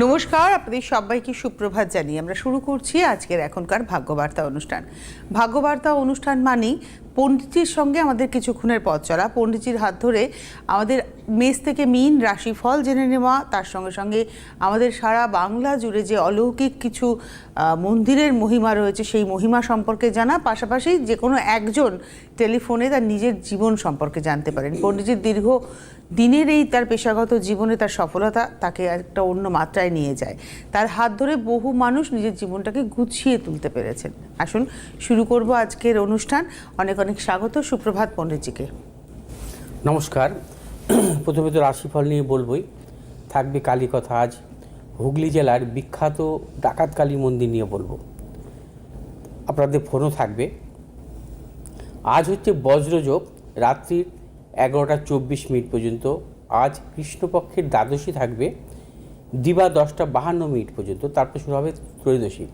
নমস্কার, আপনাদের সবাইকে সুপ্রভাত জানিয়ে আমরা শুরু করছি আজকের এখনকার ভাগ্যবার্তা অনুষ্ঠান। ভাগ্যবার্তা অনুষ্ঠান মানেই পণ্ডিতজির সঙ্গে আমাদের কিছুক্ষণের পথ চলা। পণ্ডিতজির হাত ধরে আমাদের মেষ থেকে মিন রাশিফল জেনে নেওয়া, তার সঙ্গে সঙ্গে আমাদের সারা বাংলা জুড়ে যে অলৌকিক কিছু মন্দিরের মহিমা রয়েছে, সেই মহিমা সম্পর্কে জানা। পাশাপাশি যে কোনো একজন টেলিফোনে তার নিজের জীবন সম্পর্কে জানতে পারেন। পণ্ডিতজির দীর্ঘ দিনের এই তার পেশাগত জীবনে তার সফলতা তাকে একটা অন্য মাত্রায় নিয়ে যায়। তার হাত ধরে বহু মানুষ নিজের জীবনটাকে গুছিয়ে তুলতে পেরেছেন। আসুন, শুরু করব আজকের অনুষ্ঠান। অনেক অনেক স্বাগত, সুপ্রভাত পণ্ডিতজিকে। নমস্কার। প্রথমে তো রাশিফল নিয়ে বলবই, থাকবে কালী কথা আজ। হুগলি জেলার বিখ্যাত ডাকাত কালী মন্দির নিয়ে বলব। আপনাদের ফোনও থাকবে। আজ হচ্ছে বজ্রযোগ, রাত্রির এগারোটা চব্বিশ মিনিট পর্যন্ত। আজ কৃষ্ণপক্ষের দ্বাদশী থাকবে। দিবা দশটা বাহান্ন মিনিট পর্যন্ত। তারপর শুরু হবে ত্রয়োদশী।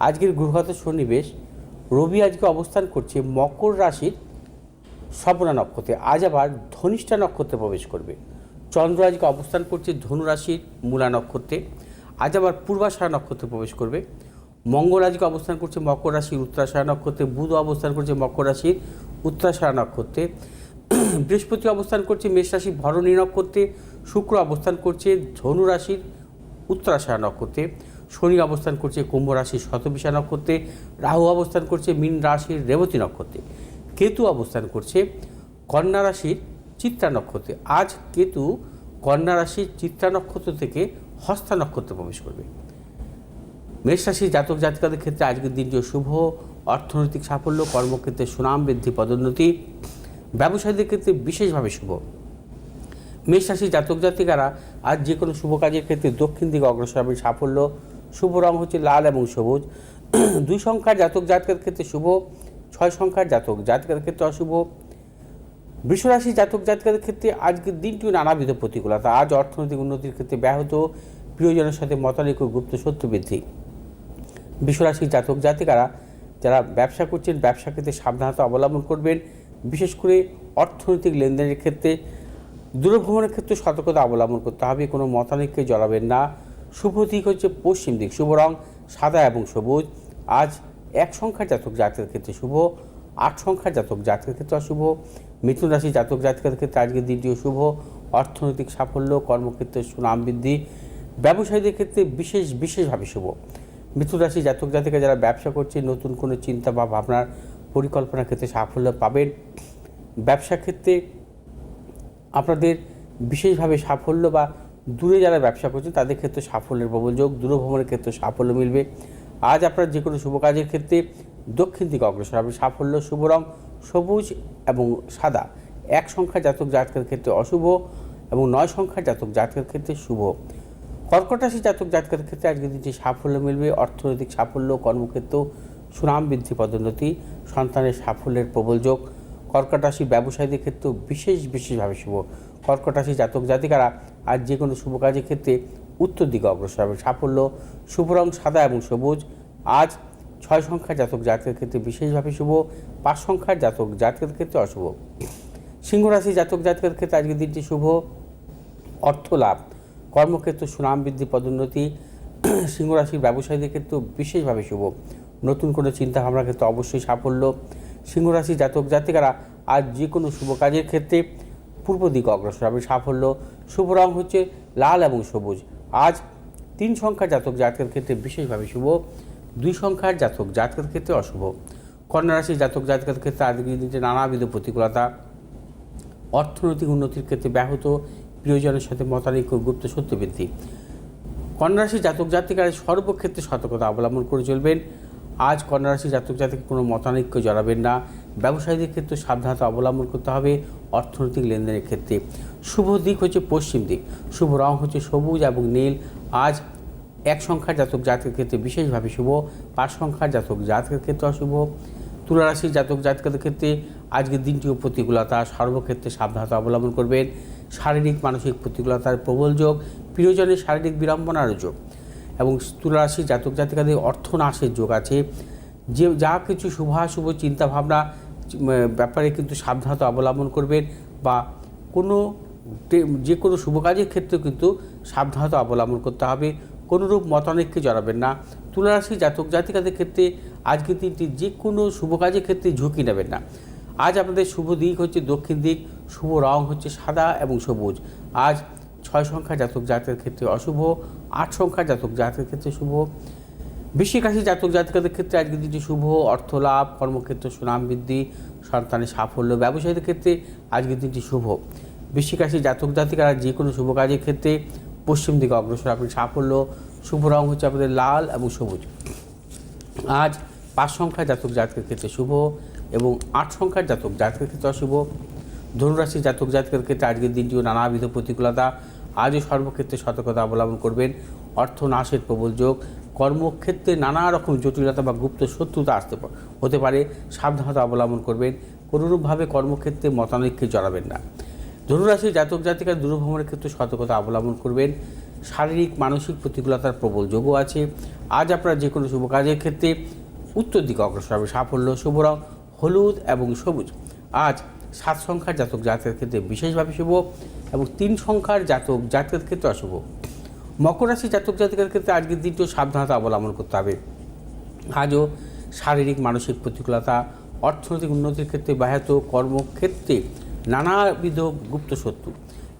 আজকের গ্রহগত সন্নিবেশ। রবি আজকে অবস্থান করছে মকর রাশির স্বপ্না নক্ষত্রে। আজ আবার ধনিষ্ঠা নক্ষত্রে প্রবেশ করবে। চন্দ্র আজকে অবস্থান করছে ধনুরাশির মূলা নক্ষত্রে। আজ আবার পূর্বাশারা নক্ষত্রে প্রবেশ করবে। মঙ্গল আজকে অবস্থান করছে মকর রাশির উত্তরাশারা নক্ষত্রে। বুধ অবস্থান করছে মকর রাশির উত্তরাশারা নক্ষত্রে। বৃহস্পতি অবস্থান করছে, মেষ রাশির ভরণী নক্ষত্রে শুক্র অবস্থান করছে, ধনু রাশির উত্তরাশারা নক্ষত্রে শনি অবস্থান করছে, কুম্ভ রাশির শতবিশা নক্ষত্রে রাহু অবস্থান করছে, মীন রাশির রেবতী নক্ষত্রে কেতু অবস্থান করছে, কন্যা রাশির চিত্রা নক্ষত্রে আজ কেতু কন্যা রাশির চিত্রা নক্ষত্র থেকে হস্তা নক্ষত্রে প্রবেশ করবে। মেষ রাশির জাতক জাতিকাদের ক্ষেত্রে আজকের দিনটিও শুভ, অর্থনৈতিক সাফল্য, কর্মক্ষেত্রে সুনাম বৃদ্ধি, পদোন্নতি ব্যবসায়ীদের ক্ষেত্রে বিশেষভাবে শুভ। মেষ রাশির জাতক জাতিকারা আজ যে কোনো শুভ কাজের ক্ষেত্রে দক্ষিণ দিকে অগ্রসর হবে সাফল্য, শুভ রং হচ্ছে লাল এবং সবুজ। দুই সংখ্যার জাতক জাতকের ক্ষেত্রে শুভ, ছয় সংখ্যার জাতক জাতকের ক্ষেত্রে অশুভ। বৃষরাশি জাতক জাতকের ক্ষেত্রে আজকের দিনটিও নানাবিধ প্রতিকূলতা। আজ অর্থনৈতিক উন্নতির ক্ষেত্রে ব্যাহত, প্রিয়জনের সাথে মতানৈক্য, গুপ্ত শত্রু বৃদ্ধি। বিশ্বরাশির জাতক জাতিকারা, যারা ব্যবসা করছেন, ব্যবসা ক্ষেত্রে সাবধানতা অবলম্বন করবেন। বিশেষ করে অর্থনৈতিক লেনদেনের ক্ষেত্রে, দূরভ্রমণের ক্ষেত্রে সতর্কতা অবলম্বন করতে হবে, কোনো মতানৈক্যে জড়াবেন না। শুভ দিক হচ্ছে পশ্চিম দিক, শুভ রং সাদা এবং সবুজ। আজ এক সংখ্যার জাতক জাতকের ক্ষেত্রে শুভ, আট সংখ্যার জাতক জাতকের ক্ষেত্রে অশুভ। মিথুন রাশি জাতক জাতকের ক্ষেত্রে আজকের দিনটিও শুভ। অর্থনৈতিক সাফল্য, কর্মক্ষেত্রে সুনাম বৃদ্ধি। ব্যবসায়ীদের ক্ষেত্রে বিশেষ, বিশেষভাবে শুভ। মিথুন রাশি জাতক জাতিকা যারা ব্যবসা করছে, নতুন কোনো চিন্তা বা ভাবনার পরিকল্পনার ক্ষেত্রে সাফল্য পাবেন। ব্যবসা ক্ষেত্রে আপনাদের বিশেষভাবে সাফল্য বা দূরে যারা ব্যবসা করছেন, তাদের ক্ষেত্রে সাফল্যের প্রবল যোগ, দূরভ্রমণের ক্ষেত্রে সাফল্য মিলবে। আজ আপনার যে কোনো শুভ কাজের ক্ষেত্রে দক্ষিণ দিকে অগ্রসর হবে সাফল্য, শুভ রং, সবুজ এবং সাদা। এক সংখ্যার জাতক জাতকের ক্ষেত্রে অশুভ এবং নয় সংখ্যার জাতক জাতকের ক্ষেত্রে শুভ। কর্কট রাশি জাতক জাতকের ক্ষেত্রে আজকের দিনটি সাফল্য মিলবে। অর্থনৈতিক সাফল্য, কর্মক্ষেত্র সুনাম বৃদ্ধি পদোন্নতি, সন্তানের সাফল্যের প্রবল যোগ কর্কট রাশি ব্যবসায়ীদের ক্ষেত্রেও বিশেষ, বিশেষভাবে শুভ। কর্কট রাশি জাতক জাতিকারা আজ যে কোনো শুভ কাজের ক্ষেত্রে উত্তর দিকে অগ্রসর হবে। সাফল্য, শুভ রং সাদা এবং সবুজ। আজ ছয় সংখ্যার জাতক জাতকের ক্ষেত্রে বিশেষভাবে শুভ, পাঁচ সংখ্যার জাতক জাতকের ক্ষেত্রে অশুভ। সিংহ রাশি জাতক জাতকের ক্ষেত্রে আজকের দিনটি শুভ। অর্থ লাভ, কর্মক্ষেত্র সুনাম বৃদ্ধি, পদোন্নতি। সিংহ রাশির ব্যবসায়ীদের ক্ষেত্রেও বিশেষভাবে শুভ। নতুন কোনো চিন্তাভাবনার ক্ষেত্রে অবশ্যই সাফল্য। সিংহ রাশির জাতক জাতিকারা আজ যে কোনো শুভ কাজের ক্ষেত্রে পূর্ব দিকে অগ্রসর হবে সাফল্য। শুভ রং হচ্ছে লাল এবং সবুজ। আজ তিন সংখ্যার জাতক জাতকের ক্ষেত্রে বিশেষভাবে শুভ, দুই সংখ্যার জাতক জাতকের ক্ষেত্রে অশুভ। কন্যা রাশির জাতক জাতকের ক্ষেত্রে আজকের দিনটি নানাবিধ প্রতিকূলতা। অর্থনৈতিক উন্নতির ক্ষেত্রে ব্যাহত, প্রিয়জনের সাথে মতানৈক্য, গুপ্ত সত্য বৃদ্ধি কন্যারাশি জাতক জাতিকারা সর্বক্ষেত্রে সতর্কতা অবলম্বন করে চলবেন। আজ কন্যারাশি জাতক জাতিক কোনো মতানৈক্য জড়াবেন না। ব্যবসায়ীদের ক্ষেত্রে সাবধানতা অবলম্বন করতে হবে অর্থনৈতিক লেনদেনের ক্ষেত্রে। শুভ দিক হচ্ছে পশ্চিম দিক। শুভ রং হচ্ছে সবুজ এবং নীল। আজ এক সংখ্যার জাতক জাতকের ক্ষেত্রে বিশেষভাবে শুভ, পাঁচ সংখ্যার জাতক জাতকের ক্ষেত্রে অশুভ। তুলারাশির জাতক জাতকের ক্ষেত্রে আজকের দিনটিও প্রতিকূলতা, সর্বক্ষেত্রে সাবধানতা অবলম্বন করবেন। শারীরিক, মানসিক প্রতিকূলতার প্রবল যোগ, প্রিয়জনের শারীরিক বিড়ম্বনারও যোগ। এবং তুলারাশির জাতক জাতিকাদের অর্থনাশের যোগ আছে। যে যা কিছু শুভাশুভ চিন্তাভাবনা ব্যাপারে কিন্তু সাবধানতা অবলম্বন করবেন বা কোনো যে কোনো শুভ কাজের ক্ষেত্রে কিন্তু সাবধানতা অবলম্বন করতে হবে। কোনোরূপ মতানৈক্যে জড়াবেন না। তুলারাশি জাতক জাতিকাদের ক্ষেত্রে আজকের দিনটি যে কোনো শুভ কাজের ক্ষেত্রে ঝুঁকি নেবেন না। আজ আপনাদের শুভ দিক হচ্ছে দক্ষিণ দিক, শুভ রং হচ্ছে সাদা এবং সবুজ। আজ ছয় সংখ্যা জাতক জাতকের ক্ষেত্রে অশুভ আট সংখ্যা জাতক, জাতকের ক্ষেত্রে শুভ। বৃশ্চিক রাশি জাতক জাতিকাদের ক্ষেত্রে আজকের দিনটি শুভ। অর্থ লাভ, কর্মক্ষেত্রে সুনাম বৃদ্ধি, সন্তানের সাফল্য, ব্যবসায়ীদের ক্ষেত্রে আজকের দিনটি শুভ। বৃশ্চিক রাশি জাতক, জাতিকারা যে কোনো শুভ কাজের ক্ষেত্রে পশ্চিম দিকে অগ্রসর আপনি সাফল্য, শুভ রং হচ্ছে আপনাদের লাল এবং সবুজ। আজ পাঁচ সংখ্যার জাতক, জাতকের ক্ষেত্রে শুভ এবং আট সংখ্যার জাতক, জাতকের ক্ষেত্রে অশুভ। ধনুরাশি জাতক, জাতকের ক্ষেত্রে আজকের দিনটিও নানাবিধ প্রতিকূলতা আজও সর্বক্ষেত্রে সতর্কতা অবলম্বন করবেন। অর্থ নাশের প্রবল যোগ, কর্মক্ষেত্রে নানা রকম জটিলতা বা গুপ্ত শত্রুতা আসতে হতে পারে। সাবধানতা অবলম্বন করবেন। কোনোরূপভাবে কর্মক্ষেত্রে মতানৈক্যে জড়াবেন না। ধনুরাশির জাতক জাতিকার দূরভ্রমণের ক্ষেত্রে সতর্কতা অবলম্বন করবেন। শারীরিক, মানসিক প্রতিকূলতার প্রবল যোগও আছে। আজ আপনারা যে কোনো শুভ কাজের ক্ষেত্রে উত্তর দিকে অগ্রসর হবে। সাফল্য, শুভ রং, হলুদ এবং সবুজ। আজ সাত সংখ্যার জাতক জাতকের ক্ষেত্রে বিশেষভাবে শুভ এবং তিন সংখ্যার জাতক জাতকের ক্ষেত্রে অশুভ। মকর রাশি জাতক জাতিকার ক্ষেত্রে আজকের দিনটিও সাবধানতা অবলম্বন করতে হবে। আজও শারীরিক, মানসিক প্রতিকূলতা, অর্থনৈতিক উন্নতির ক্ষেত্রে ব্যাহত কর্মক্ষেত্রে নানাবিধ গুপ্ত শত্রু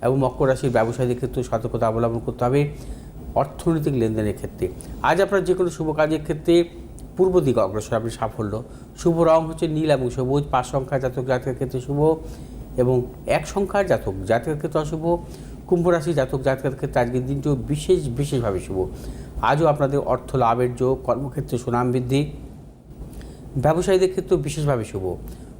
এবং মকর রাশির ব্যবসায়ীদের ক্ষেত্রে সতর্কতা অবলম্বন করতে হবে অর্থনৈতিক লেনদেনের ক্ষেত্রে। আজ আপনার যে কোনো শুভ কাজের ক্ষেত্রে পূর্ব দিকে অগ্রসর আপনি সাফল্য। শুভ রং হচ্ছে নীল এবং সবুজ। পাঁচ সংখ্যার জাতক, জাতকের ক্ষেত্রে শুভ এবং এক সংখ্যার জাতক, জাতকের ক্ষেত্রে অশুভ। কুম্ভ রাশি জাতক, জাতকের ক্ষেত্রে আজকের দিনটিও বিশেষ, বিশেষভাবে শুভ। আজও আপনাদের অর্থ লাভের যোগ, কর্মক্ষেত্রে সুনাম বৃদ্ধি। ব্যবসায়ীদের ক্ষেত্রেও বিশেষভাবে শুভ।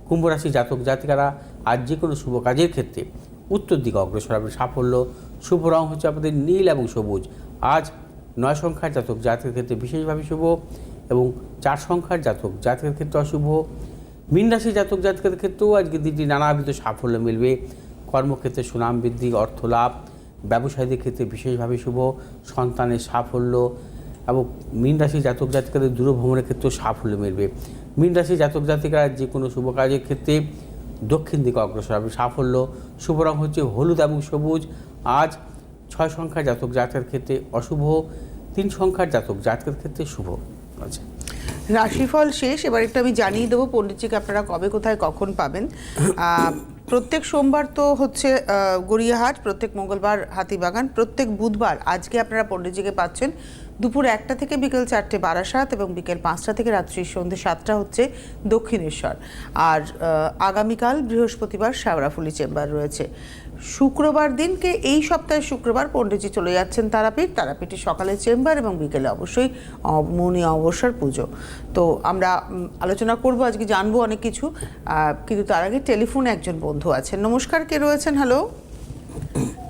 কুম্ভ রাশি জাতক, জাতিকারা আজ যে কোনো শুভ কাজের ক্ষেত্রে উত্তর দিকে অগ্রসর হবে সাফল্য। শুভ রং হচ্ছে আপনাদের নীল এবং সবুজ। আজ নয় সংখ্যার জাতক, জাতকের ক্ষেত্রে বিশেষভাবে শুভ। এবং চার সংখ্যার জাতক, জাতকের ক্ষেত্রে অশুভ। মীন রাশি জাতক, জাতকের ক্ষেত্রেও আজকে দিনটি নানাবিধ সাফল্য মিলবে। কর্মক্ষেত্রে সুনাম বৃদ্ধি, অর্থ লাভ, ব্যবসায়ীদের ক্ষেত্রে বিশেষভাবে শুভ, সন্তানের সাফল্য এবং মীন রাশি জাতক জাতিকাদের দূরভ্রমণের ক্ষেত্রেও সাফল্য মিলবে। মীন রাশি জাতক জাতিকারা যে কোনো শুভ কাজের ক্ষেত্রে দক্ষিণ দিকে অগ্রসর হবে, সাফল্য। শুভ রং হচ্ছে হলুদ এবং সবুজ। আজ ছয় সংখ্যার জাতক, জাতকের ক্ষেত্রে অশুভ, তিন সংখ্যার জাতক, জাতকের ক্ষেত্রে শুভ। আচ্ছা রাশিফল শেষ, এবার একটু আমি জানিয়ে দেবো পণ্ডিতজিকে আপনারা কবে, কোথায়, কখন পাবেন। প্রত্যেক সোমবার তো হচ্ছে গড়িয়াহাট, প্রত্যেক মঙ্গলবার হাতিবাগান, প্রত্যেক বুধবার আজকে আপনারা পণ্ডিতজিকে পাচ্ছেন দুপুর একটা থেকে বিকেল চারটে বারাসাত এবং বিকেল পাঁচটা থেকে রাত্রি সন্ধ্যে সাতটা হচ্ছে দক্ষিণেশ্বর। আর আগামীকাল বৃহস্পতিবার শ্যাওড়াফুলি চেম্বার রয়েছে। শুক্রবার দিনকে এই সপ্তাহে শুক্রবার পণ্ডিতজি চলে যাচ্ছেন তারাপীঠ। তারাপীঠে সকালে চেম্বার এবং বিকেলে অবশ্যই মৌনী অবসর পুজো। তো আমরা আলোচনা করব আজকে জানব অনেক কিছু। কিন্তু তার আগে টেলিফোনে একজন বন্ধু আছেন। নমস্কার কে রয়েছেন? হ্যালো।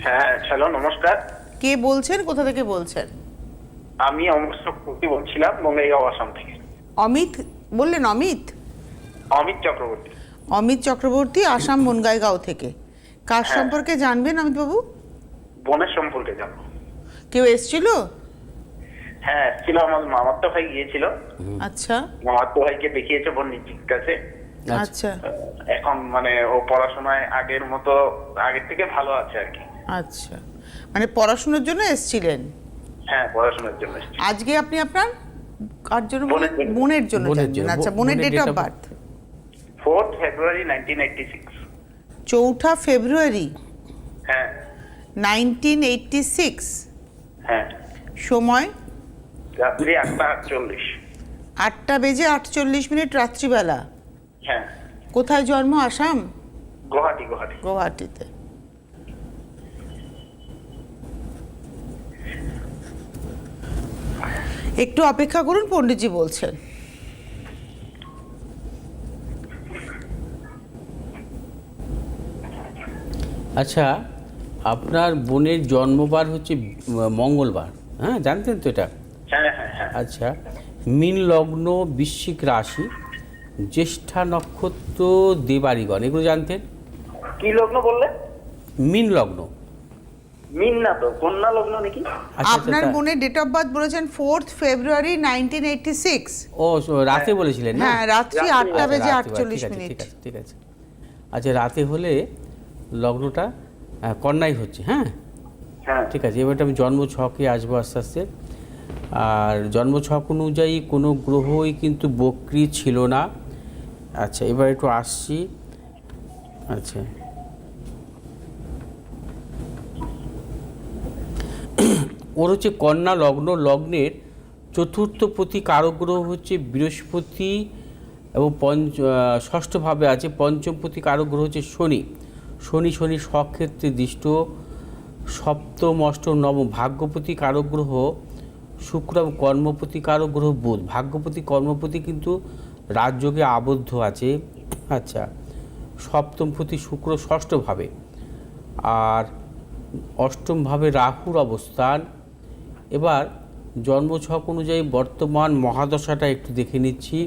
হ্যাঁ হ্যালো নমস্কার। কে বলছেন? কোথা থেকে বলছেন? আমি বলছিলাম বঙ্গাইগাঁও আসাম থেকে। অমিত বললেন অমিত? অমিত চক্রবর্তী। অমিত চক্রবর্তী আসাম বনগাইগাঁও থেকে। কার হ্যাঁ। সম্পর্কে জানবেন অমিত বাবু বোনের সম্পর্কে জানব। কেউ এসছিল? হ্যাঁ ছিল আমার মামাতো ভাই গিয়েছিল। আচ্ছা। মামাতো ভাইকে দেখিয়েছে বোন নিজের কাছে আচ্ছা। এখন মানে ও পড়াশোনায় আগের মতো আগের থেকে ভালো আছে আর কি। আচ্ছা। মানে পড়াশোনার জন্য এসছিলেন? হ্যাঁ পড়াশোনার জন্য। আজকে আপনি আপনার কার জন্য বোনের জন্য। বোনের জন্য বোনের জন্য। আচ্ছা বোনের বোনের date of birth fourth February nineteen eighty six. চৌঠা ফেব্রুয়ারি হ্যাঁ। নাইনটিন এইটটি সিক্স হ্যাঁ। সময়? রাত্রি আটটা আটচল্লিশ। আটটা বেজে আটচল্লিশ মিনিট রাত্রিবেলা। হ্যাঁ। কোথায় জন্ম? আসাম? গুয়াহাটি গুয়াহাটি। গুয়াহাটিতে। একটু অপেক্ষা করুন পণ্ডিতজি বলছেন। আচ্ছা আপনার বোনের জন্মবার হচ্ছে মঙ্গলবার হ্যাঁ জানতেন তো এটা? হ্যাঁ হ্যাঁ হ্যাঁ। আচ্ছা মীন লগ্ন বৃশ্চিক রাশি জ্যেষ্ঠা নক্ষত্র দেবারিগণ এগুলো জানতেন? কি লগ্ন বললে? মীন লগ্ন মিন না তো কন্যা লগ্ন নাকি? আচ্ছা, আপনার আচ্ছা, বোনের ডেট অফ বার্থ বলেছেন fourth February nineteen eighty six ও রাতে বলেছিলেন না? হ্যাঁ রাত্রি আটটা আচ্ছা, বেজে রাতে, আটচল্লিশ ঠিক আছে, মিনিট। ঠিক আছে ঠিক আছে। আচ্ছা রাতে হলে লগ্নটা কন্যাই হচ্ছে হ্যাঁ? হ্যাঁ। ঠিক আছে এবারটা আমি জন্ম ছকে আসব আস্তে আস্তে। আর জন্ম ছক অনুযায়ী কোনো গ্রহই কিন্তু বক্রি ছিল না। আচ্ছা এবার একটু আসছি। আচ্ছা। ওর হচ্ছে কন্যা লগ্ন লগ্নের চতুর্থ প্রতি গ্রহ হচ্ছে বৃহস্পতি এবং পঞ্চ ষষ্ঠভাবে আছে পঞ্চম প্রতি গ্রহ হচ্ছে শনি। শনি শনি স্বক্ষেত্রে দৃষ্ট। সপ্তম, অষ্টম, নবম ভাগ্যপতি কারক গ্রহ শুক্র কর্মপতি কারক গ্রহ বুধ। ভাগ্যপতি, কর্মপতি কিন্তু রাজযোগে আবদ্ধ আছে। আচ্ছা সপ্তম প্রতি শুক্র ষষ্ঠভাবে আর অষ্টমভাবে রাহুর অবস্থান। এবার জন্মছক অনুযায়ী বর্তমান মহাদশাটা একটু দেখে নিচ্ছি।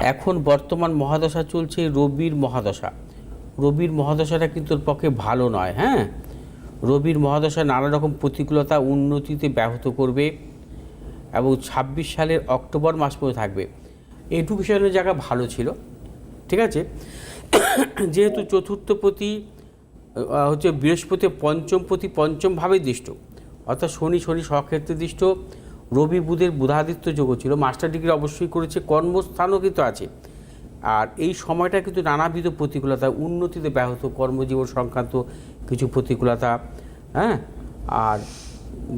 এখন বর্তমান মহাদশা চলছে রবির মহাদশা। রবির মহাদশাটা কিন্তু ওর পক্ষে ভালো নয় হ্যাঁ? রবির মহাদশা নানা রকম প্রতিকূলতা উন্নতিতে ব্যাহত করবে এবং ছাব্বিশ সালের অক্টোবর মাস পর্যন্ত থাকবে। এডুকেশনের জায়গা ভালো ছিল ঠিক আছে? যেহেতু চতুর্থপতি আহ, হচ্ছে বৃহস্পতি পঞ্চম প্রতি পঞ্চমভাবে দৃষ্ট অর্থাৎ শনি শনি স্বক্ষেত্রে দৃষ্ট রবি বুধের বুধাদিত্য যোগ ছিল। মাস্টার ডিগ্রি অবশ্যই করেছে কর্মস্থানও কিন্তু আছে। আর এই সময়টা কিন্তু নানাবিধ প্রতিকূলতা উন্নতিতে ব্যাহত কর্মজীবন সংক্রান্ত কিছু প্রতিকূলতা হ্যাঁ? আর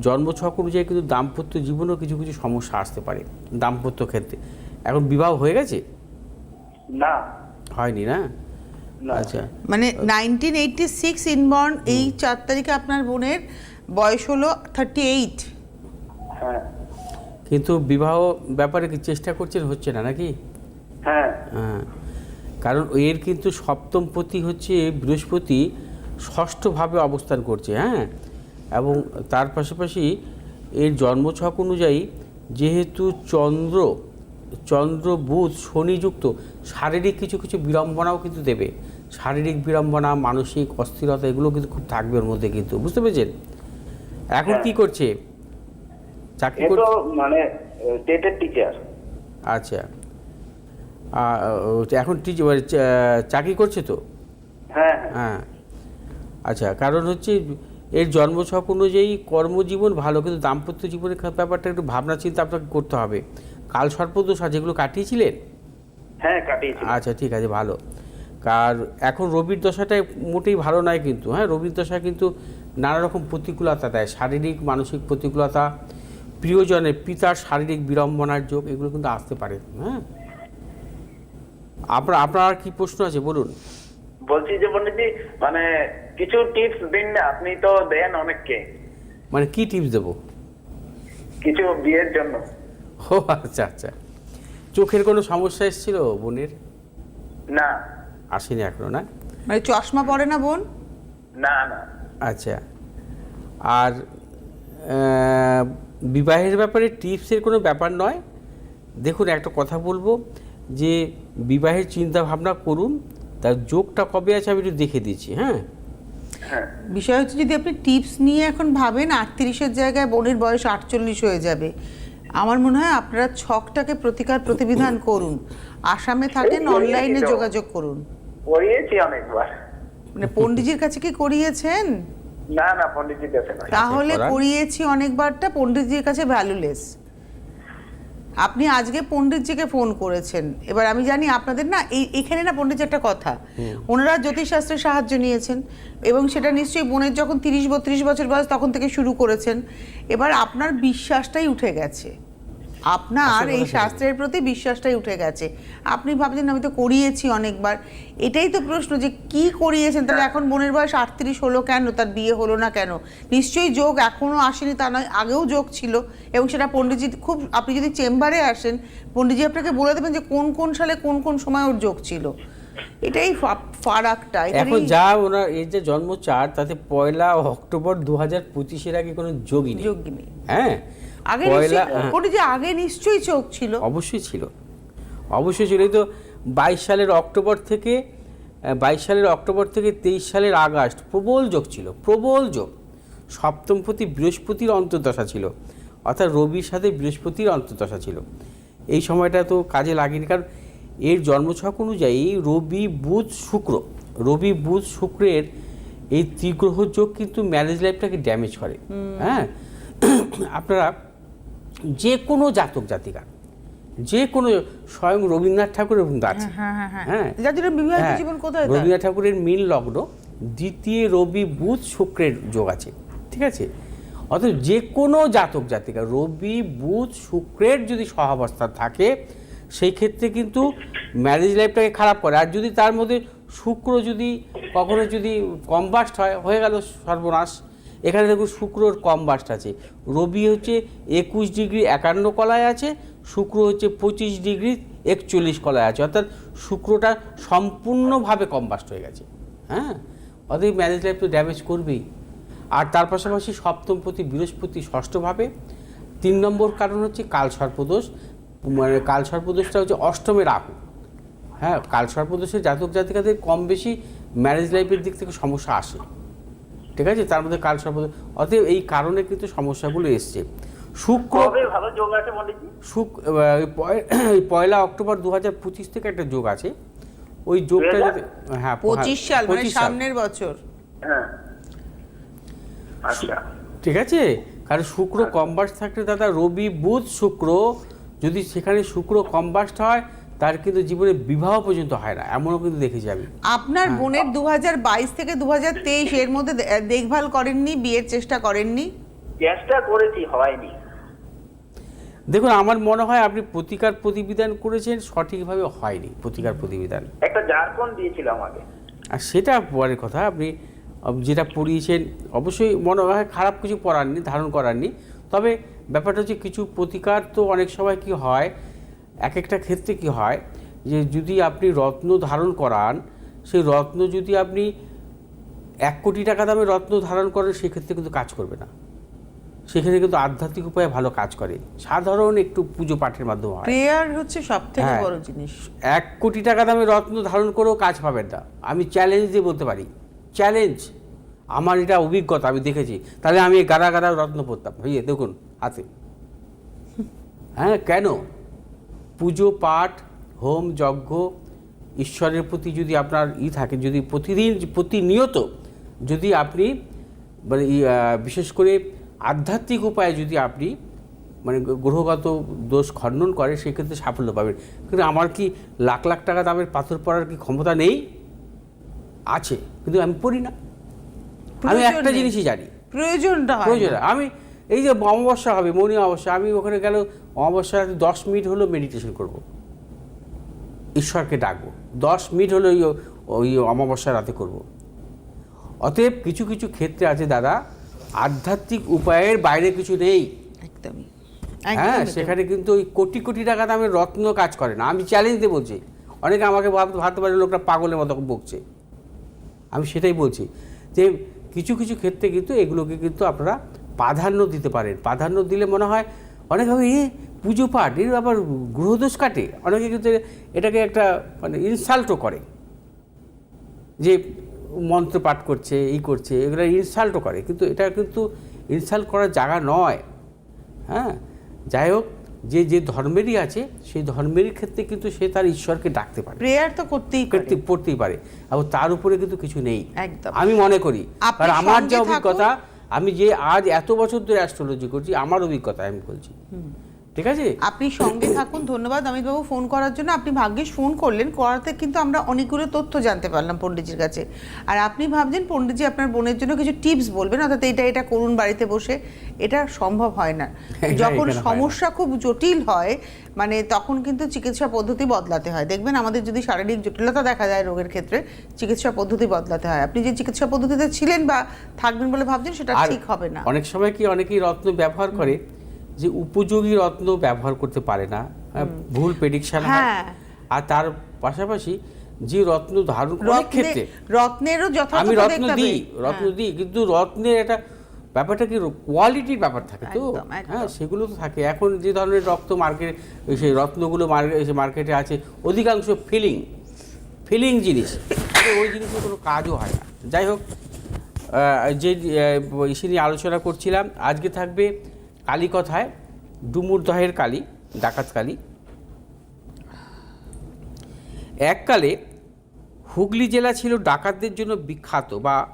জন্মছক অনুযায়ী কিন্তু দাম্পত্য জীবনেও কিছু কিছু সমস্যা আসতে পারে দাম্পত্য ক্ষেত্রে। এখন বিবাহ হয়ে গেছে? না। হয়নি না? না। আচ্ছা। মানে নাইনটিন এইটটি সিক্স ইনবর্ন এই চার তারিখে আপনার বোনের বয়স হলো থার্টি এইট হ্যাঁ। কিন্তু বিবাহ ব্যাপারে কি চেষ্টা করছেন? হচ্ছে না নাকি? হ্যাঁ। হ্যাঁ। কারণ এর কিন্তু সপ্তম পতি হচ্ছে বৃহস্পতি ষষ্ঠভাবে অবস্থান করছে হ্যাঁ? এবং তার পাশাপাশি এর জন্মছক অনুযায়ী যেহেতু চন্দ্র চন্দ্র বুধ শনিযুক্ত শারীরিক কিছু কিছু বিড়ম্বনাও কিন্তু দেবে। শারীরিক বিড়ম্বনা মানসিক অস্থিরতা এগুলো কিন্তু খুব থাকবে ওর মধ্যে কিন্তু বুঝতে পেরেছেন? এখন কি করছে? চাকরি তো মানে টেটের টিচার আচ্ছা। এখন টিচ- চা- চাকরি করছে তো? হ্যাঁ হ্যাঁ। হ্যাঁ। আচ্ছা কারণ হচ্ছে এর জন্মছক অনুযায়ী কর্মজীবন ভালো কিন্তু দাম্পত্য জীবনের ব্যাপারটা একটু ভাবনা চিন্তা আপনাকে করতে হবে। কাল সর্পদোষা যেগুলো কাটিয়েছিলেন? হ্যাঁ কাটিয়েছি। আচ্ছা ঠিক আছে ভালো। কার এখন রবির দশাটাই মোটেই ভালো নয় কিন্তু হ্যাঁ রবির দশা কিন্তু নানা রকম প্রতিকূলতা দেয় শারীরিক মানসিক প্রতিকূলতা প্রিয়জনের পিতার শারীরিক বিড়ম্বনার যোগ এগুলো কিন্তু আসতে পারে হ্যাঁ? আপনার আপনার আর কি প্রশ্ন আছে বলুন। বলছি যে পন্ডিতজি মানে কিছু টিপস দিন না আপনি তো দেন অনেককে। মানে কি টিপস দেবো? কিছু বিয়ের জন্য। ও আচ্ছা আচ্ছা। চোখের কোনো সমস্যা এসেছিল বোনের? না। আসেনি এখনও না? মানে চশমা পরে না বোন? না না। আচ্ছা। আর বিবাহের ব্যাপারে টিপসের কোনো ব্যাপার নয়। দেখুন একটা কথা বলব যে বিবাহের চিন্তা ভাবনা করুন তার যোগটা কবে আছে আমি একটু দেখে দিচ্ছি হ্যাঁ? হ্যাঁ। বিষয় হচ্ছে যদি আপনি টিপস নিয়ে এখন ভাবেন আটত্রিশের জায়গায় বোনের বয়স আটচল্লিশ হয়ে যাবে। আমার মনে হয় আপনারা ছকটাকে প্রতিকার প্রতিবিধান করুন। আসামে থাকেন অনলাইনে যোগাযোগ করুন। পড়িয়েছি অনেকবার। মানে পণ্ডিজির কাছে কি করিয়েছেন? না না পন্ডিতজির কাছে নয়। তাহলে করিয়েছি অনেকবারটা পন্ডিতজির কাছে ভ্যালুলেস আপনি আজকে পণ্ডিতজিকে ফোন করেছেন। এবার আমি জানি আপনাদের না এই এখানে না পণ্ডিতজি একটা কথা। ওনারা জ্যোতিষশাস্ত্রের সাহায্য নিয়েছেন এবং সেটা নিশ্চয়ই বোনের যখন তিরিশ বত্রিশ বছর বয়স তখন থেকে শুরু করেছেন। এবার আপনার বিশ্বাসটাই উঠে গেছে। আপনার এই শাস্ত্রের প্রতি বিশ্বাসটাই উঠে গেছে। আপনি ভাবছেন আমি তো করিয়েছি অনেকবার। এটাই তো প্রশ্ন যে কি করিয়েছেন? তাহলে এখন বোনের বয়স আটত্রিশ হলো কেন? তার বিয়ে হলো না কেন? নিশ্চয়ই যোগ এখনও আসেনি তা নয় আগেও যোগ ছিল। এবং সেটা পণ্ডিতজি খুব আপনি যদি চেম্বারে আসেন পণ্ডিতজি আপনাকে বলে দেবেন যে কোন কোন সালে কোন কোন সময় ওর যোগ ছিল। এটাই ফারাকটা। এখন যা ওনার এর যে জন্ম চার তাতে পয়লা অক্টোবর দু হাজার পঁচিশের আগে কোনো যোগই নেই। নেই। হ্যাঁ? আগে নিশ্চয়ই- হ্যাঁ, আগে নিশ্চয়ই চোখ ছিল? অবশ্যই ছিল। অবশ্যই ছিল। এই তো বাইশ সালের অক্টোবর থেকে বাইশ সালের অক্টোবর থেকে তেইশ সালের আগস্ট প্রবল যোগ ছিল প্রবল যোগ। সপ্তমপতি বৃহস্পতির অন্তর্দশা ছিল অর্থাৎ রবির সাথে বৃহস্পতির অন্তর্দশা ছিল। এই সময়টা তো কাজে লাগেনি কারণ এর জন্মছক অনুযায়ী রবি বুধ শুক্র রবি বুধ শুক্রের এই ত্রিগ্রহ যোগ কিন্তু ম্যারেজ লাইফটাকে ড্যামেজ করে। হ্যাঁ? আপনারা যে কোনো জাতক জাতিকা যে কোনো স্বয়ং রবীন্দ্রনাথ ঠাকুরের কিন্তু আছে। হ্যাঁ হ্যাঁ হ্যাঁ হ্যাঁ? রবীন্দ্রনাথ ঠাকুরের মিল লগ্ন দ্বিতীয় রবি বুধ শুক্রের যোগ আছে। ঠিক আছে? অর্থাৎ যে কোনো জাতক জাতিকা রবি বুধ শুক্রের যদি সহাবস্থা থাকে সেই ক্ষেত্রে কিন্তু ম্যারেজ লাইফটাকে খারাপ করে। আর যদি তার মধ্যে শুক্র যদি কখনো যদি কম্বাস্ট হয় হয়ে গেল সর্বনাশ। এখানে দেখুন শুক্রর কম বাস্ট আছে। রবি হচ্ছে একুশ ডিগ্রি একান্ন কলায় আছে, শুক্র হচ্ছে পঁচিশ ডিগ্রি একচল্লিশ কলায় আছে। অর্থাৎ শুক্রটা সম্পূর্ণভাবে কম বাস্ট হয়ে গেছে। হ্যাঁ? অতএব ম্যারেজ লাইফ তো ড্যামেজ করবেই। আর তার পাশাপাশি সপ্তমপতি বৃহস্পতি ষষ্ঠভাবে। তিন নম্বর কারণ হচ্ছে কাল সর্পদোষ মানে কাল সর্পদোষটা হচ্ছে অষ্টমে রাহু। হ্যাঁ কাল সর্পদোষের জাতক জাতিকাদের কম বেশি ম্যারেজ লাইফের দিক থেকে সমস্যা আসে। ঠিক আছে? তার মধ্যে কাল সর্প অতএব এই কারণে কিন্তু সমস্যাগুলো এসছে। শুক্র যোগ আছে শুক পয়লা অক্টোবর দু হাজার পঁচিশ থেকে একটা যোগ আছে। ওই যোগটা যদি হ্যাঁ পঁচিশ সাল মানে সামনের বছর। হ্যাঁ। আচ্ছা। ঠিক আছে? কারণ শুক্র কম্বাস্ট থাকলে দাদা রবি বুধ শুক্র। যদি সেখানে শুক্র কম্বাস্ট হয় তার কিন্তু জীবনে বিবাহ পর্যন্ত হয় না এমনও কিন্তু দেখেছি আমি। আপনার হ্যাঁ। বোনের দু থেকে দু এর মধ্যে দেখভাল করেননি বিয়ের চেষ্টা করেননি? চেষ্টা করেছি হয়নি। দেখুন আমার মনে হয় আপনি প্রতিকার প্রতিবিধান করেছেন সঠিকভাবে হয়নি প্রতিকার প্রতিবিধান। একটা ঝাড়খণ্ড দিয়েছিল আমাকে আর সেটা পরের কথা আপনি যেটা পড়িয়েছেন অবশ্যই মনে হয় খারাপ কিছু পড়াননি ধারণ করাননি। তবে ব্যাপারটা হচ্ছে কিছু প্রতিকার তো অনেক সময় কি হয় এক একটা ক্ষেত্রে কি হয় যে যদি আপনি রত্ন ধারণ করান সেই রত্ন যদি আপনি এক কোটি টাকা দামে রত্ন ধারণ করেন সেক্ষেত্রে কিন্তু কাজ করবে না। সেখানে কিন্তু আধ্যাত্মিক উপায়ে ভালো কাজ করে। সাধারণ একটু পুজো পাঠের মাধ্যমে হয়। প্রেয়ার হচ্ছে সব থেকে হ্যাঁ। বড় জিনিস। এক কোটি টাকা দামে রত্ন ধারণ করেও কাজ পাবেন না। আমি চ্যালেঞ্জ দিয়ে বলতে পারি। চ্যালেঞ্জ আমার এটা অভিজ্ঞতা আমি দেখেছি। তাহলে আমি গাদা গাদা রত্ন পরতাম। এই দেখুন হাতে। হ্যাঁ কেন? পুজো পাঠ হোম যজ্ঞ ঈশ্বরের প্রতি যদি আপনার ই থাকে যদি প্রতিদিন প্রতিনিয়ত যদি আপনি মানে বিশেষ করে আধ্যাত্মিক উপায়ে যদি আপনি মানে গ্রহগত দোষ খণ্ডন করে সেক্ষেত্রে সাফল্য পাবেন। কিন্তু আমার কি লাখ লাখ টাকা দামের পাথর পড়ার কি ক্ষমতা নেই? আছে কিন্তু আমি পড়ি না। আমি একটা জিনিসই জানি। প্রয়োজনটা প্রয়োজন আমি এই যে অমাবস্যা হবে মনি অমাবস্যা আমি ওখানে গেল অমাবস্যা রাতে দশ মিনিট হলো মেডিটেশন করব। ঈশ্বরকে ডাকবো। দশ মিনিট হলো ওই ওই অমাবস্যা রাতে করব। অতএব কিছু কিছু ক্ষেত্রে আছে দাদা আধ্যাত্মিক উপায়ের বাইরে কিছু নেই। একদমই। হ্যাঁ সেখানে কিন্তু ওই কোটি কোটি টাকা দামের রত্ন কাজ করে না। আমি চ্যালেঞ্জ দিয়ে বলছি অনেকে আমাকে ভাব- ভাবতে পারে লোকটা পাগলের মতো বকছে। আমি সেটাই বলছি যে কিছু কিছু ক্ষেত্রে কিন্তু এগুলোকে কিন্তু আপনারা প্রাধান্য দিতে পারেন। প্রাধান্য দিলে মনে হয় অনেক হবে এ পুজো পাঠ এর আবার গ্রহদোষ কাটে। অনেকে কিন্তু এটাকে একটা মানে ইনসাল্টও করে। যে মন্ত্র পাঠ করছে এই করছে এগুলো ইনসাল্টও করে। কিন্তু এটা কিন্তু ইনসাল্ট করার জায়গা নয়। হ্যাঁ? যাই হোক যে যে ধর্মেরই আছে সেই ধর্মেরই ক্ষেত্রে কিন্তু সে তার ঈশ্বরকে ডাকতে পারে। প্রেয়ার তো করতেই করতে পড়তেই পারে। এবং তার উপরে কিন্তু কিছু নেই। একদম। আমি মনে করি আর আমার যে অভিজ্ঞতা আমি যে আজ এত বছর ধরে অ্যাস্ট্রোলজি করছি আমার অভিজ্ঞতা আমি বলছি। ঠিক আছে? আপনি সঙ্গে থাকুন ধন্যবাদ অমিতবাবু ফোন করার জন্য। আপনি ভাগ্যিস ফোন করলেন করাতে কিন্তু আমরা অনেকগুলো তথ্য জানতে পারলাম পণ্ডিতজির কাছে। আর আপনি ভাবছেন পণ্ডিতজি আপনার বোনের জন্য কিছু টিপস বলবেন অর্থাৎ এটা এটা করুন বাড়িতে বসে এটা সম্ভব হয় না। যখন। সমস্যা খুব জটিল হয় মানে তখন কিন্তু চিকিৎসা পদ্ধতি বদলাতে হয়। দেখবেন আমাদের যদি শারীরিক জটিলতা দেখা যায় রোগের ক্ষেত্রে চিকিৎসা পদ্ধতি বদলাতে হয়। আপনি যে চিকিৎসা পদ্ধতিতে ছিলেন বা থাকবেন বলে ভাবছেন সেটা ঠিক হবে না। অনেক সময় কি অনেকেই রত্ন ব্যবহার করে যে উপযোগী রত্ন ব্যবহার করতে পারে না হ্যাঁ, ভুল প্রেডিকশন হয়। হ্যাঁ। আর তার পাশাপাশি যে রত্ন ধারণ করে অনেক রত্নে- ক্ষেত্রে রত্নেরও যথাযথ আমি রত্ন দিই রত্ন হ্যাঁ। দিই কিন্তু রত্নের একটা ব্যাপারটা কি কোয়ালিটির ব্যাপার থাকে তো। হ্যাঁ সেগুলো তো থাকে। এখন যে ধরনের রক্ত মার্কেট সেই রত্নগুলো মার্কেটে আছে অধিকাংশ ফিলিং ফিলিং জিনিস। ওই জিনিসের কোনো কাজও হয় না। যাই হোক যে ইসে নিয়ে আলোচনা করছিলাম আজকে থাকবে কালী কথায়, ডুমুর দহের কালী, ডাকাত কালী। এককালে হুগলি জেলা ছিল ডাকাতদের জন্য বিখ্যাত বা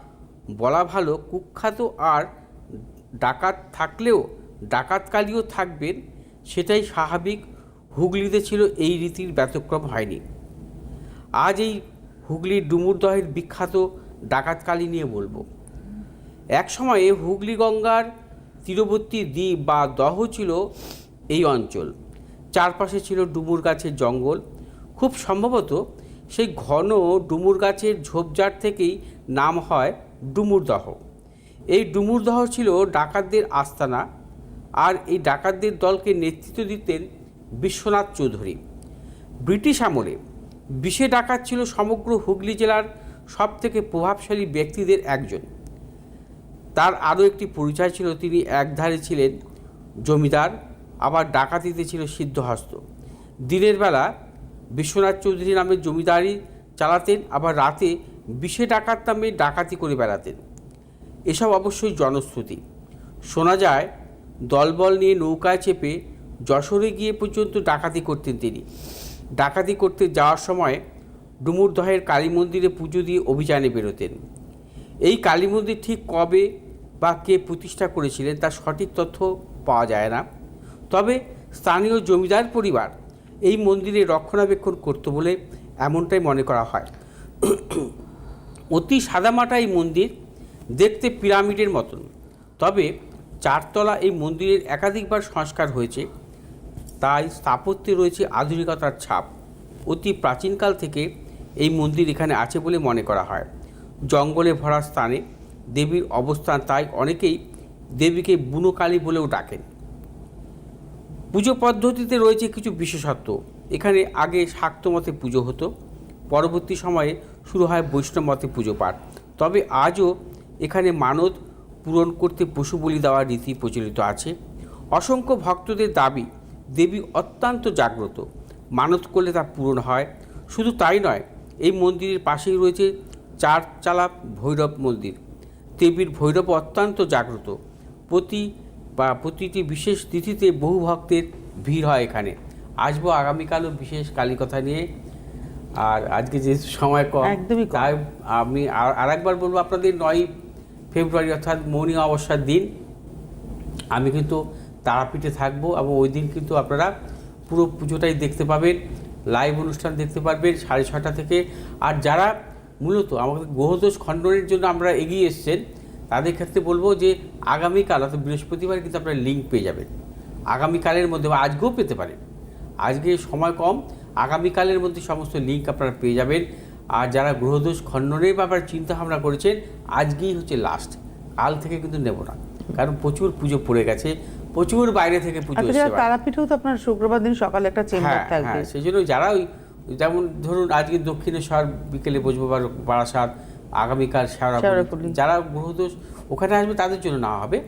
বলা ভালো কুখ্যাত আর ডাকাত থাকলেও ডাকাত ডাকাতকালীও থাকবেন সেটাই স্বাভাবিক। হুগলিতে ছিল এই রীতির ব্যতিক্রম হয়নি। আজ এই হুগলির ডুমুরদহের বিখ্যাত ডাকাতকালী নিয়ে বলব। এক সময়ে হুগলি গঙ্গার তীরবর্তী দ্বীপ বা দহ ছিল এই অঞ্চল। চারপাশে ছিল ডুমুর গাছের জঙ্গল। খুব সম্ভবত সেই ঘন ডুমুর গাছের ঝোপঝাড় থেকেই নাম হয় ডুমুরদহ এই ডুমুরদহ ছিল ডাকাতদের আস্তানা আর এই ডাকাতদের দলকে নেতৃত্ব দিতেন বিশ্বনাথ চৌধুরী। ব্রিটিশ আমলে বিশে ডাকাত ছিল সমগ্র হুগলি জেলার সবথেকে প্রভাবশালী ব্যক্তিদের একজন। তার আরও একটি পরিচয় ছিল, তিনি একধারে ছিলেন জমিদার, আবার ডাকাতিতে ছিল সিদ্ধহস্ত। দিনের বেলা বিশ্বনাথ চৌধুরী নামে জমিদারি চালাতেন, আবার রাতে বিশে ডাকাত নামে ডাকাতি করে বেড়াতেন। এসব অবশ্যই জনশ্রুতি। শোনা যায়, দলবল নিয়ে নৌকায় চেপে যশোরে গিয়ে পর্যন্ত ডাকাতি করতেন তিনি। ডাকাতি করতে যাওয়ার সময় ডুমুরদহের কালী মন্দিরে পুজো দিয়ে অভিযানে বেরোতেন। এই কালী মন্দির ঠিক কবে বা কে প্রতিষ্ঠা করেছিলেন, তার সঠিক তথ্য পাওয়া যায় না। তবে স্থানীয় জমিদার পরিবার এই মন্দিরে রক্ষণাবেক্ষণ করত বলে এমনটাই মনে করা হয়। অতি সাদামাটা এই মন্দির দেখতে পিরামিডের মতন। তবে চারতলা এই মন্দিরের একাধিকবার সংস্কার হয়েছে, তাই স্থাপত্যে রয়েছে আধুনিকতার ছাপ। অতি প্রাচীনকাল থেকে এই মন্দির এখানে আছে বলে মনে করা হয়। জঙ্গলে ভরা স্থানে দেবীর অবস্থান তাই অনেকেই দেবীকে বুনোকালী বলেও ডাকেন। পুজো পদ্ধতিতে রয়েছে কিছু বিশেষত্ব। এখানে আগে শাক্ত মতে পুজো হতো, পরবর্তী সময়ে শুরু হয় বৈষ্ণব মতে পুজো পাঠ। তবে আজও এখানে মানত পূরণ করতে পশু বলি দেওয়ার রীতি প্রচলিত আছে। অসংখ্য ভক্তদের দাবি, দেবী অত্যন্ত জাগ্রত। মানত করলে তা পূরণ হয়। শুধু তাই নয়, এই মন্দিরের পাশেই রয়েছে চার চালা ভৈরব মন্দির। দেবীর ভৈরব অত্যন্ত জাগ্রত। প্রতি বা প্রতিটি বিশেষ তিথিতে বহু ভক্তের ভিড় হয় এখানে। আসব আগামীকালও বিশেষ কালী কথা নিয়ে। আর আজকে যেহেতু সময় কম একদমই তাই আমি আর একবার বলব আপনাদের নয় ফেব্রুয়ারি অর্থাৎ মৌনী অমাবস্যার দিন। আমি কিন্তু তারাপীঠে থাকব এবং ওই দিন কিন্তু আপনারা পুরো পুজোটাই দেখতে পাবেন লাইভ অনুষ্ঠান দেখতে পারবেন সাড়ে ছটা থেকে। আর যারা মূলত আমাদের গ্রহদোষ খণ্ডনের জন্য আমরা এগিয়ে এসছেন তাদের ক্ষেত্রে বলব যে আগামীকাল অর্থাৎ বৃহস্পতিবার কিন্তু আপনারা লিঙ্ক পেয়ে যাবেন। আগামীকালের মধ্যে বা আজকেও পেতে পারেন। আজকে সময় কম আগামীকালের মধ্যে সমস্ত লিঙ্ক আপনারা পেয়ে যাবেন। আর যারা গ্রহদোষ খণ্ডনের ব্যাপারে চিন্তা ভাবনা করেছেন আজকেই হচ্ছে লাস্ট কাল থেকে কিন্তু নেব না। কারণ প্রচুর পুজো পড়ে গেছে প্রচুর বাইরে থেকে পুজো আচ্ছা তারাপীঠেও তো আপনার শুক্রবার দিন সকালে একটা চেম্বার হ্যাঁ থাকবে। হ্যাঁ সেই জন্য যারা ওই যেমন ধরুন আজকে দক্ষিণেশ্বর বিকেলে বসবো বা বারাসাত আগামীকাল শেওড়াফুলি। যারা গ্রহদোষ ওখানে আসবে তাদের জন্য না হবে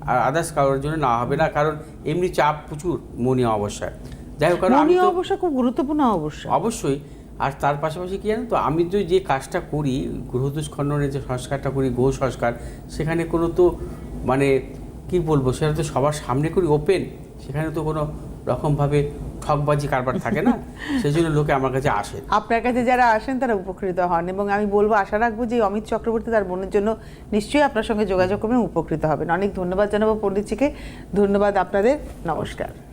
আর আদার্স কারোর জন্য না হবে না কারণ এমনি চাপ প্রচুর মনি অবস্যায় যাই হোক আমি অবশ্য খুব গুরুত্বপূর্ণ অবশ্য অবশ্যই আর তার পাশাপাশি কি জানেন তো আমি তো যে কাজটা করি গ্রহদোষ খণ্ডনের যে সংস্কারটা করি গ্রহ সংস্কার সেখানে কোনো তো মানে কি বলব সেটা তো সবার সামনে করি ওপেন সেখানে তো কোনো রকমভাবে ঠকবাজি কারবার থাকে না সেই জন্য লোকে আমার কাছে আসে। আপনার কাছে যারা আসেন তারা উপকৃত হন এবং আমি বলব, আশা রাখব যে অমিত চক্রবর্তী তার বোনের জন্য নিশ্চয়ই আপনার সঙ্গে যোগাযোগ করবেন, উপকৃত হবেন। অনেক ধন্যবাদ জানাব পণ্ডিতজিকে। ধন্যবাদ আপনাদের। নমস্কার।